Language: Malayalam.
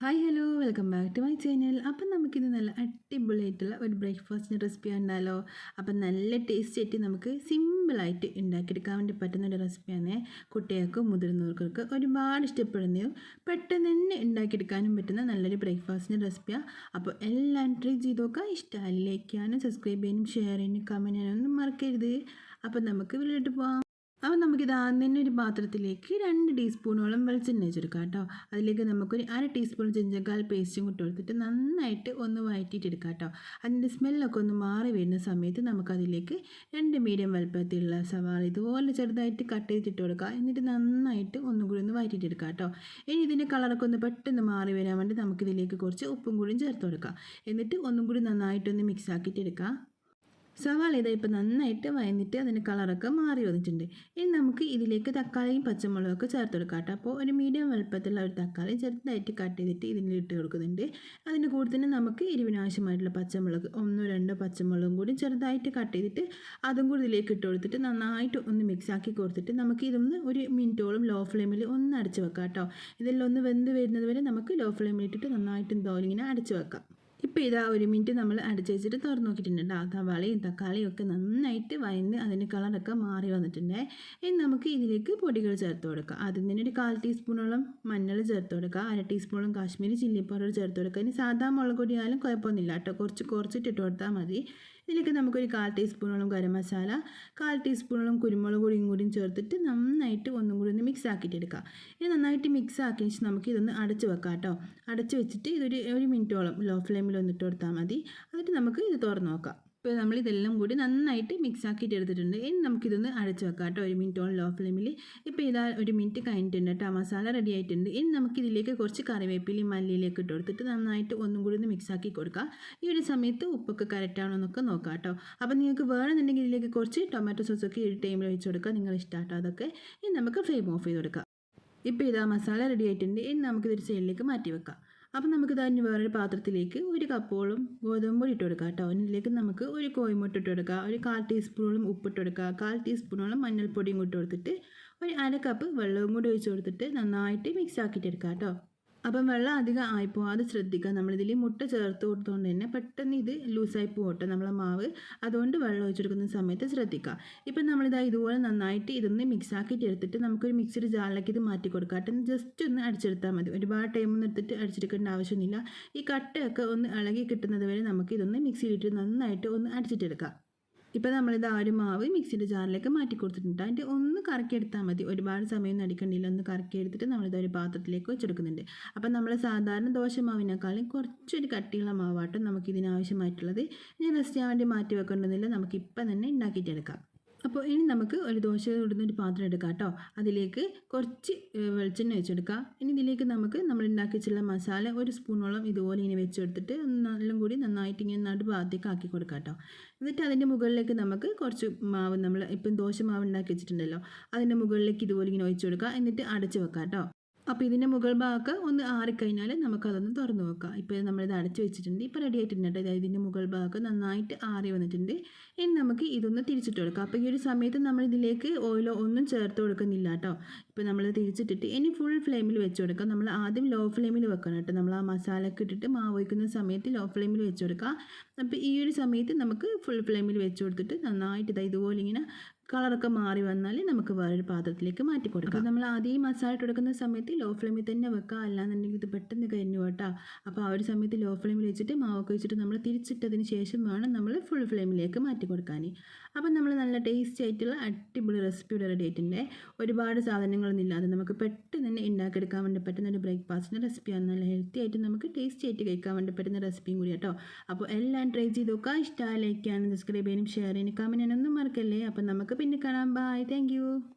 Hi hello welcome back to my channel അപ്പം നമുക്കിത് നല്ല അടിപൊളിയായിട്ടുള്ള ഒരു ബ്രേക്ക്ഫാസ്റ്റിന്റെ റെസിപ്പി ഉണ്ടല്ലോ അപ്പം നല്ല ടേസ്റ്റ് ആയിട്ട് നമുക്ക് സിമ്പിളായിട്ട് ഉണ്ടാക്കിയെടുക്കാൻ വേണ്ടി പറ്റുന്ന ഒരു റെസിപ്പിയാണ് കുട്ടികൾക്കും മുതിർന്നവർക്കൊക്കെ ഒരുപാട് ഇഷ്ടപ്പെടുന്നതും പെട്ടെന്ന് തന്നെ ഉണ്ടാക്കിയെടുക്കാനും പറ്റുന്ന നല്ലൊരു ബ്രേക്ക്ഫാസ്റ്റിന്റെ റെസിപ്പിയാണ് അപ്പോൾ എല്ലാം ട്രൈ ചെയ്ത് നോക്കാം ഇഷ്ടമായി ലൈക്ക് ചെയ്യാനും സബ്സ്ക്രൈബ് ചെയ്യാനും ഷെയർ ചെയ്യാനും കമന്റ് ചെയ്യാനൊന്നും മറക്കരുത്. അപ്പം നമുക്ക് വീട്ടിലോട്ട് പോകാം അപ്പോൾ നമുക്കിത് ആദ്യം തന്നെ ഒരു പാത്രത്തിലേക്ക് രണ്ട് ടീസ്പൂണോളം വെളിച്ചെണ്ണ വെച്ചെടുക്കാം കേട്ടോ. അതിലേക്ക് നമുക്കൊരു അര ടീസ്പൂൺ ചെഞ്ചക്കാൽ പേസ്റ്റും കൂട്ടി കൊടുത്തിട്ട് നന്നായിട്ട് ഒന്ന് വഴറ്റിയിട്ടെടുക്കാം കേട്ടോ. അതിന്റെ സ്മെല്ലൊക്കെ ഒന്ന് മാറി വരുന്ന സമയത്ത് നമുക്കതിലേക്ക് രണ്ട് മീഡിയം വലുപ്പത്തിലുള്ള സവാള ഇതുപോലെ ചെറുതായിട്ട് കട്ട് ചെയ്തിട്ട് കൊടുക്കുക എന്നിട്ട് നന്നായിട്ട് ഒന്നും കൂടി ഒന്ന് വഴറ്റിയിട്ടെടുക്കാം കേട്ടോ. ഇനി ഇതിന്റെ കളറൊക്കെ ഒന്ന് പെട്ടെന്ന് മാറി വരാൻ വേണ്ടി നമുക്കിതിലേക്ക് കുറച്ച് ഉപ്പും കൂടിയും ചേർത്ത് കൊടുക്കാം. എന്നിട്ട് ഒന്നും കൂടി നന്നായിട്ടൊന്ന് മിക്സ് ആക്കിയിട്ട് എടുക്കാം. സവാള ഇതാ ഇപ്പോൾ നന്നായിട്ട് വയന്നിട്ട് അതിന്റെ കളറൊക്കെ മാറി വന്നിട്ടുണ്ട്. ഇനി നമുക്ക് ഇതിലേക്ക് തക്കാളിയും പച്ചമുളകൊക്കെ ചേർത്ത് കൊടുക്കാം കേട്ടോ അപ്പോൾ ഒരു മീഡിയം വലുപ്പത്തിലുള്ള ഒരു തക്കാളി ചെറുതായിട്ട് കട്ട് ചെയ്തിട്ട് ഇതിൽ ഇട്ട് കൊടുക്കുന്നുണ്ട്. അതിന്റെ കൂടെ തന്നെ നമുക്ക് എരിവിനാവശ്യമായിട്ടുള്ള പച്ചമുളക് ഒന്നോ രണ്ടോ പച്ചമുളകും കൂടി ചെറുതായിട്ട് കട്ട് ചെയ്തിട്ട് അതും കൂടി ഇതിലേക്ക് ഇട്ട് കൊടുത്തിട്ട് നന്നായിട്ട് ഒന്ന് മിക്സ് ആക്കി കൊടുത്തിട്ട് നമുക്ക് ഇതൊന്ന് ഒരു മിനിറ്റോളം ലോ ഫ്ലെയിമിൽ ഒന്ന് അടച്ച് വെക്കാം കേട്ടോ ഇതെല്ലാം ഒന്ന് വെന്ത് വരുന്നത് വരെ നമുക്ക് ലോ ഫ്ലെയിമിൽ ഇട്ടിട്ട് നന്നായിട്ട് ഇങ്ങനെ അടച്ച് വെക്കാം. ഇപ്പോൾ ഇതാ ഒരു മിനിറ്റ് നമ്മൾ അടിച്ച് വെച്ചിട്ട് തുറന്ന് നോക്കിയിട്ടുണ്ട് ആ തവാളയും തക്കാളിയും ഒക്കെ നന്നായിട്ട് വയന്ന് അതിന്റെ കളറൊക്കെ മാറി വന്നിട്ടുണ്ട്. ഇനി നമുക്ക് ഇതിലേക്ക് പൊടികൾ ചേർത്ത് കൊടുക്കാം. ആദ്യം തന്നെ ഒരു കാൽ ടീസ്പൂണോളം മഞ്ഞൾ ചേർത്ത് കൊടുക്കുക അര ടീസ്പൂണോളം കാശ്മീരി ചില്ലി പൗഡർ ചേർത്ത് കൊടുക്കുക ഇനി സാധാ മുളക് പൊടിയായാലും കുഴപ്പമൊന്നുമില്ല കേട്ടോ കുറച്ച് കുറച്ചിട്ട് ഇട്ട് കൊടുത്താൽ മതി. ഇതിലേക്ക് നമുക്കൊരു കാൽ ടീസ്പൂണോളം ഗരം മസാല കാൽ ടീസ്പൂണോളം കുരുമുളക് പൊടിയും കൂടിയും ചേർത്തിട്ട് നന്നായിട്ട് ഒന്നും കൂടി ഒന്ന് മിക്സ് ആക്കിയിട്ട് എടുക്കുക ഇത് നന്നായിട്ട് മിക്സ് ആക്കിയ ശേഷം നമുക്ക് ഇതൊന്ന് അടച്ച് വെക്കാം കേട്ടോ. അടച്ച് വെച്ചിട്ട് ഇതൊരു ഒരു മിനിറ്റോളം ലോ ഫ്ലെയിമിൽ ഒന്നിട്ട് കൊടുത്താൽ മതി. എന്നിട്ട് നമുക്ക് ഇത് തുറന്ന് നോക്കാം. ഇപ്പോൾ നമ്മൾ ഇതെല്ലാം കൂടി നന്നായിട്ട് മിക്സ് ആക്കിയിട്ട് എടുത്തിട്ടുണ്ട് ഇനി നമുക്കിതൊന്ന് അടച്ച് വെക്കാം കേട്ടോ ഒരു ഓൺ ലോ ഫ്ലെയിമിൽ ഇപ്പോൾ ഇതാ ഒരു മിനിറ്റ് കഴിഞ്ഞിട്ടുണ്ട് കേട്ടോ മസാല റെഡി ആയിട്ടുണ്ട്. ഇനി നമുക്കിതിലേക്ക് കുറച്ച് കറിവേപ്പിലയും മല്ലിയിലേക്ക് ഇട്ട് കൊടുത്തിട്ട് നന്നായിട്ട് ഒന്നും കൂടി ഒന്ന് മിക്സ് ആക്കി കൊടുക്കാം. ഈ ഒരു സമയത്ത് ഉപ്പൊക്കെ കറക്റ്റാണോ എന്നൊക്കെ നോക്കാം കേട്ടോ അപ്പോൾ നിങ്ങൾക്ക് വേണമെന്നുണ്ടെങ്കിൽ ഇതിലേക്ക് കുറച്ച് ടൊമാറ്റോ സോസൊക്കെ ഈ ടൈമിൽ ഒഴിച്ച് കൊടുക്കുക നിങ്ങൾ ഇഷ്ടമാട്ടോ അതൊക്കെ. ഇനി നമുക്ക് ഫ്ലെയിം ഓഫ് ചെയ്ത് കൊടുക്കാം. ഇപ്പോൾ ഇതാ മസാല റെഡി ആയിട്ടുണ്ട്. ഇനി നമുക്കിതൊരു സൈഡിലേക്ക് മാറ്റി വെക്കാം. അപ്പം നമുക്ക് തന്നെ വേറൊരു പാത്രത്തിലേക്ക് ഒരു കപ്പോളും ഗോതമ്പ് പൊടി ഇട്ട് കൊടുക്കാം കേട്ടോ. അതിലേക്ക് നമുക്ക് ഒരു കോഴിമുട്ട ഇട്ട് കൊടുക്കുക ഒരു കാൽ ടീസ്പൂണോളം ഉപ്പിട്ട് കൊടുക്കുക കാൽ ടീസ്പൂണോളം മഞ്ഞൾപ്പൊടിയും ഇട്ട് കൊടുത്തിട്ട് ഒരു അര കപ്പ് വെള്ളവും കൂടി ഒഴിച്ച് കൊടുത്തിട്ട് നന്നായിട്ട് മിക്സ് ആക്കിയിട്ട് എടുക്കാം കേട്ടോ. അപ്പം വെള്ളം അധികം ആയിപ്പോവാതെ ശ്രദ്ധിക്കുക. നമ്മളിതിൽ മുട്ട ചേർത്ത് കൊടുത്തുകൊണ്ട് തന്നെ പെട്ടെന്ന് ഇത് ലൂസായി പോകട്ടെ നമ്മളെ മാവ്. അതുകൊണ്ട് വെള്ളം ഒഴിച്ചെടുക്കുന്ന സമയത്ത് ശ്രദ്ധിക്കുക. ഇപ്പം നമ്മളിതാ ഇതുപോലെ നന്നായിട്ട് ഇതൊന്ന് മിക്സ് ആക്കിയിട്ട് എടുത്തിട്ട് നമുക്കൊരു മിക്സിയുടെ ജാറിലേക്ക് ഇത് മാറ്റി കൊടുക്കാം ജസ്റ്റ് ഒന്ന് അടിച്ചെടുത്താൽ മതി. ഒരുപാട് ടൈം ടൈമൊന്നും എടുത്തിട്ട് അടിച്ചെടുക്കേണ്ട ആവശ്യമൊന്നുമില്ല. ഈ കട്ടയൊക്കെ ഒന്ന് ഇളകി കിട്ടുന്നത് വരെ നമുക്ക് ഇതൊന്ന് മിക്സിയിലിട്ട് നന്നായിട്ട് ഒന്ന് അടിച്ചിട്ടെടുക്കാം. ഇപ്പോൾ നമ്മളിത് ആ ഒരു മാവ് മിക്സിയുടെ ജാറിലേക്ക് മാറ്റി കൊടുത്തിട്ടുണ്ട്. അതിന്റെ ഒന്ന് കറക്കി കറക്കിയെടുത്താൽ മതി. ഒരുപാട് സമയം നടിക്കണ്ടില്ല ഒന്ന് കറക്കി കറക്കിയെടുത്തിട്ട് നമ്മളിത് ഒരു പാത്രത്തിലേക്ക് വെച്ചെടുക്കുന്നുണ്ട്. അപ്പം നമ്മൾ സാധാരണ ദോശ മാവിനേക്കാളും കുറച്ചൊരു കട്ടിയുള്ള മാവാട്ടം നമുക്ക് ഇതിനാവശ്യമായിട്ടുള്ളത് ഇനി റെസ്റ്റ് ചെയ്യാൻ വേണ്ടി മാറ്റി വെക്കേണ്ടതില്ല. നമുക്ക് ഇപ്പം തന്നെ ഉണ്ടാക്കിയിട്ടെടുക്കാം. അപ്പോൾ ഇനി നമുക്ക് ഒരു ദോശ ഇടുന്ന ഒരു പാത്രം എടുക്കാം കേട്ടോ. അതിലേക്ക് കുറച്ച് വെളിച്ചെണ്ണ വെച്ചെടുക്കാം. ഇനി ഇതിലേക്ക് നമുക്ക് നമ്മൾ ഉണ്ടാക്കി വെച്ചുള്ള മസാല ഒരു സ്പൂണോളം ഇതുപോലെ ഇങ്ങനെ വെച്ചെടുത്തിട്ട് നല്ലും കൂടി നന്നായിട്ട് ഇങ്ങനെ നടുഭാഗത്തേക്ക് ആക്കി കൊടുക്കാം കേട്ടോ. എന്നിട്ട് അതിന്റെ മുകളിലേക്ക് നമുക്ക് കുറച്ച് മാവ് നമ്മൾ ഇപ്പം ദോശ മാവ് ഉണ്ടാക്കി വെച്ചിട്ടുണ്ടല്ലോ. അതിന്റെ മുകളിലേക്ക് ഇതുപോലെ ഇങ്ങനെ ഒഴിച്ചു കൊടുക്കുക എന്നിട്ട് അടച്ച് വെക്കാം കേട്ടോ. അപ്പോൾ ഇതിന്റെ മുകൾ ഭാഗമൊക്കെ ഒന്ന് ആറിക്കഴിഞ്ഞാൽ നമുക്കതൊന്ന് തുറന്നു നോക്കാം. ഇപ്പോൾ നമ്മളിത് അടച്ചു വെച്ചിട്ടുണ്ട്. ഇപ്പോൾ റെഡി ആയിട്ടുണ്ട് അതായത് ഇതിന്റെ മുകൾ ഭാഗമൊക്കെ നന്നായിട്ട് ആറി വന്നിട്ടുണ്ട്. ഇനി നമുക്ക് ഇതൊന്ന് തിരിച്ചിട്ട് കൊടുക്കാം. അപ്പോൾ ഈ ഒരു സമയത്ത് നമ്മൾ ഇതിലേക്ക് ഓയിലോ ഒന്നും ചേർത്ത് കൊടുക്കുന്നില്ല കേട്ടോ. ഇപ്പോൾ നമ്മൾ തിരിച്ചിട്ടിട്ട് ഇനി ഫുൾ ഫ്ലെയിമിൽ വെച്ച് കൊടുക്കാം. നമ്മൾ ആദ്യം ലോ ഫ്ലെയിമിൽ വെക്കണം കേട്ടോ. നമ്മൾ ആ മസാലയൊക്കെ ഇട്ടിട്ട് മാവ് വയ്ക്കുന്ന സമയത്ത് ലോ ഫ്ലെയിമിൽ വെച്ച് കൊടുക്കാം. അപ്പോൾ ഈ ഒരു സമയത്ത് നമുക്ക് ഫുൾ ഫ്ലെയിമിൽ വെച്ച് കൊടുത്തിട്ട് നന്നായിട്ട് ഇതാ ഇതുപോലെ ഇങ്ങനെ കളറൊക്കെ മാറി വന്നാൽ നമുക്ക് വേറൊരു പാത്രത്തിലേക്ക് മാറ്റി കൊടുക്കാം. നമ്മൾ ആദ്യം ഈ മസാല ഇട്ട് കൊടുക്കുന്ന സമയത്ത് ലോ ഫ്ലെയിമിൽ തന്നെ വെക്കുക അല്ലാന്നുണ്ടെങ്കിൽ ഇത് പെട്ടെന്ന് കരിഞ്ഞു കേട്ടോ അപ്പോൾ ആ ഒരു സമയത്ത് ലോ ഫ്ലെയിമിൽ വെച്ചിട്ട് മാവൊക്കെ വെച്ചിട്ട് നമ്മൾ തിരിച്ചിട്ടതിന് ശേഷം വേണം നമ്മൾ ഫുൾ ഫ്ലെയിമിലേക്ക് മാറ്റി കൊടുക്കാൻ അപ്പം നമ്മൾ നല്ല ടേസ്റ്റി ആയിട്ടുള്ള അടിപൊളി റെസിപ്പി ഇവിടെ റെഡി ആയിട്ടുണ്ട്. ഒരുപാട് സാധനങ്ങളൊന്നും ഇല്ലാതെ നമുക്ക് പെട്ടെന്ന് തന്നെ ഉണ്ടാക്കിയെടുക്കാൻ വേണ്ടി പറ്റുന്ന ഒരു ബ്രേക്ക്ഫാസ്റ്റിന്റെ റെസിപ്പിയാണ് നല്ല ഹെൽത്തി ആയിട്ട് നമുക്ക് ടേസ്റ്റി ആയിട്ട് കഴിക്കാൻ വേണ്ടി പറ്റുന്ന റെസിപ്പിയും കൂടി കേട്ടോ അപ്പോൾ എല്ലാം ട്രൈ ചെയ്ത് നോക്കുക. ഇഷ്ടമായി ലൈക്ക് ചെയ്യാനും സബ്സ്ക്രൈബ് ചെയ്യാനും ഷെയർ ചെയ്യാനും കമന്റ് ചെയ്യാനൊന്നും മറക്കല്ലേ? അപ്പം നമുക്ക് in the Bye. Thank you.